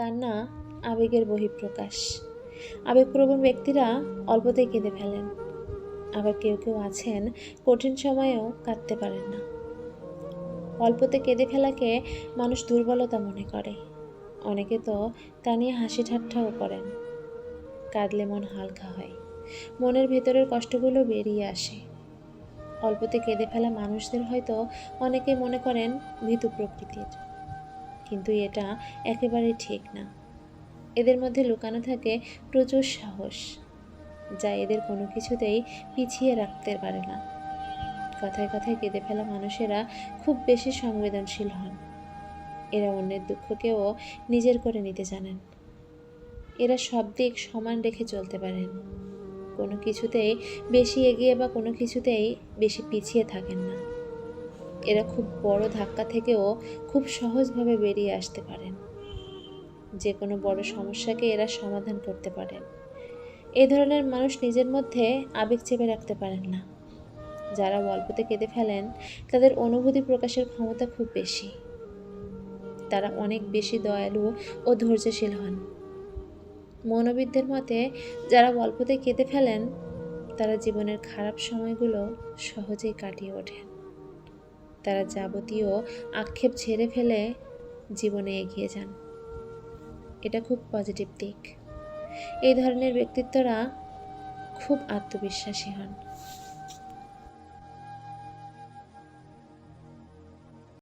কান্না, আবেগের বহিঃপ্রকাশ। আবেগপ্রবণ ব্যক্তিরা অল্পতেই কেঁদে ফেলেন। আবার কেউ কেউ আছেন, কঠিন সময়েও কাঁদতে পারেন না। অল্পতে কেঁদে ফেলাকে মানুষ দুর্বলতা মনে করে। অনেকে তো তা নিয়ে হাসি ঠাট্টাও করেন। কাঁদলে মন হালকা হয়। মনের ভেতরের কষ্টগুলো বেরিয়ে আসে। অল্পতে কেঁদে ফেলা মানুষদের হয়তো অনেকে মনে করেন ভীতু প্রকৃতির। কিন্তু এটা একেবারে ঠিক না। এদের মধ্যে লুকানো থাকে প্রচুর সাহস, যা এদের কোনো কিছুতেই পিছিয়ে রাখতে পারে না। কথায় কথায় কেঁদে ফেলা মানুষেরা খুব বেশি সংবেদনশীল হন। এরা অন্যের দুঃখকেও নিজের করে নিতে জানেন। এরা সব দিক সমান রেখে চলতে পারেন। কোনো কিছুতেই বেশি এগিয়ে বা কোনো কিছুতেই বেশি পিছিয়ে থাকেন না। এরা খুব বড় ধাক্কা থেকেও খুব সহজভাবে বেরিয়ে আসতে পারেন। যে কোনো বড় সমস্যাকে এরা সমাধান করতে পারেন এই ধরনের মানুষ নিজের মধ্যে আবেগ চেপে রাখতে পারেন না। যারা গল্পতে কেঁদে ফেলেন, তাদের অনুভূতি প্রকাশের ক্ষমতা খুব বেশি। তারা অনেক বেশি দয়ালু ও ধৈর্যশীল হন। মনোবিদদের মতে, যারা গল্পতে কেঁদে ফেলেন, তারা জীবনের খারাপ সময়গুলো সহজেই কাটিয়ে ওঠেন। তারা যাবতীয় আক্ষেপ ছেড়ে ফেলে জীবনে এগিয়ে যান। এটা খুব পজিটিভ দিক। এই ধরনের ব্যক্তিত্বরা খুব আত্মবিশ্বাসী হন।